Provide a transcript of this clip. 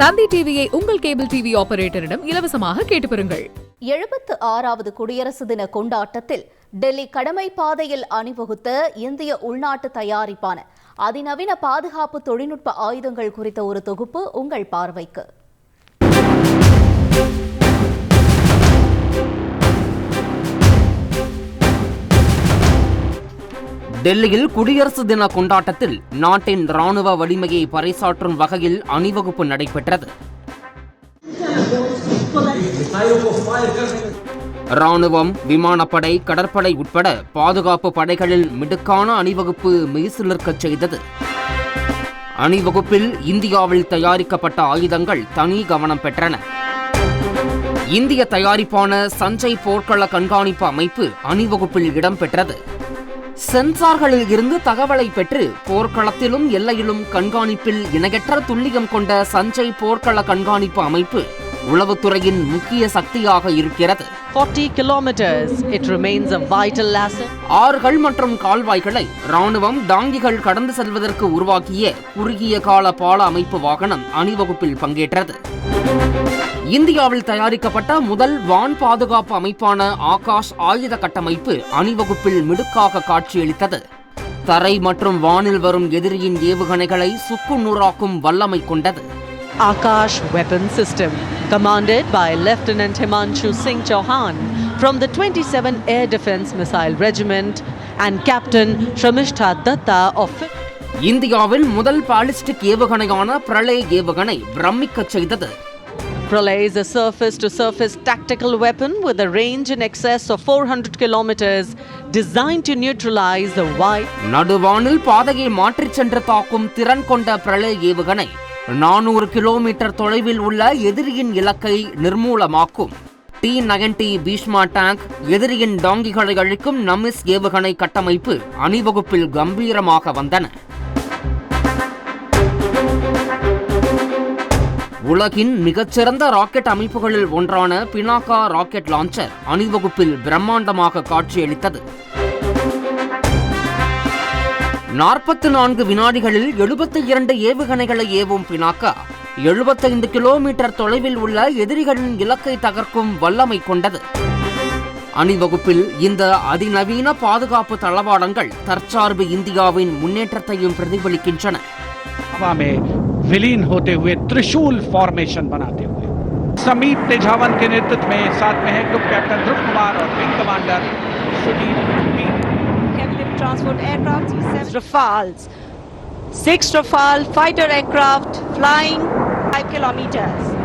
தந்தி டிவியை உங்கள் cable TV ஆபரேட்டரிடம் இலவசமாக கேட்டு பெறுங்கள். எழுபத்து ஆறாவது குடியரசு தின கொண்டாட்டத்தில் டெல்லி கடமை பாதையில் அணிவகுத்த இந்திய உள்நாட்டு தயாரிப்பான அதிநவீன பாதுகாப்பு தொழில்நுட்ப ஆயுதங்கள் குறித்த ஒரு தொகுப்பு உங்கள் பார்வைக்கு. டெல்லியில் குடியரசு தின கொண்டாட்டத்தில் நாட்டின் ராணுவ வலிமையை பறைசாற்றும் வகையில் அணிவகுப்பு நடைபெற்றது. ராணுவம் விமானப்படை கடற்படை உட்பட பாதுகாப்பு படைகளில் மிடுக்கான அணிவகுப்பு மெய்சிலிருக்கச் செய்தது. அணிவகுப்பில் இந்தியாவில் தயாரிக்கப்பட்ட ஆயுதங்கள் தனி கவனம் பெற்றன. இந்திய தயாரிப்பான சஞ்சய் போர்க்கள கண்காணிப்பு அமைப்பு அணிவகுப்பில் இடம்பெற்றது. சென்சார்களில் இருந்து தகவலை பெற்று போர்க்களத்திலும் எல்லையிலும் கண்காணிப்பில் இணையற்ற துல்லியம் கொண்ட சஞ்சய் போர்க்கள கண்காணிப்பு அமைப்பு உளவுத்துறையின் முக்கிய சக்தியாக இருக்கிறது 40 kilometers, it remains a vital asset. ஆறுகள் மற்றும் கால்வாய்களை ராணுவம் டாங்கிகள் கடந்து செல்வதற்கு உருவாக்கிய குறுகிய கால பால அமைப்பு வாகனம் அணிவகுப்பில் பங்கேற்றது இந்தியாவில் தயாரிக்கப்பட்ட முதல் வான் பாதுகாப்பு அமைப்பான ஆகாஷ் ஆயுத கட்டமைப்பு அணிவகுப்பில் மிடுக்காக காட்சியளித்தது. தரை மற்றும் வானில் வரும் எதிரியின் ஏவுகணைகளை சுக்கு நூறாக்கும் வல்லமை கொண்டது. Akash Weapon System, commanded by Lieutenant Himanshu Singh Chauhan from the 27 Air Defense Missile Regiment and Captain Shramishta Datta of இந்தியாவில் முதல் பாலிஸ்டிக் ஏவுகணையான பிரளே ஏவுகணை பிரமிக்கச் செய்தது. Pralay is a surface to surface tactical weapon with a range in excess of 400 kilometers designed to neutralize the wide நடுவானில் பாதையை மாற்றிச் சென்று தாக்கும் திறன் கொண்ட பிரளய ஏவுகணை. நானூறு கிலோமீட்டர் தொலைவில் உள்ள எதிரியின் இலக்கை நிர்மூலமாக்கும். டி நயன்டி பீஷ்மா டேங்க் எதிரியின் டாங்கிகளை அழிக்கும் நமிஸ் ஏவுகணை கட்டமைப்பு அணிவகுப்பில் கம்பீரமாக வந்தன. உலகின் மிகச்சிறந்த ராக்கெட் அமைப்புகளில் ஒன்றான பினாக்கா ராக்கெட் லான்ச்சர் அணிவகுப்பில் பிரம்மாண்டமாக காட்சியளித்தது. நாற்பத்தி நான்கு வினாடிகளில் எழுபத்தி இரண்டு ஏவுகணைகளை ஏவும் பினாக்கா எழுபத்தைந்து கிலோமீட்டர் தொலைவில் உள்ள எதிரிகளின் இலக்கை தகர்க்கும் வல்லமை கொண்டது. அணிவகுப்பில் இந்த அதிநவீன பாதுகாப்பு தளவாடங்கள் தற்சார்பு இந்தியாவின் முன்னேற்றத்தையும் பிரதிபலிக்கின்றன. विलीन होते हुए त्रिशूल फॉर्मेशन बनाते हुए। समीप तेजावन के नेतृत्व में साथ में है ग्रुप कैप्टन ध्रुव कुमार और wing commander Sunil six Rafale fighter aircraft flying five kilometres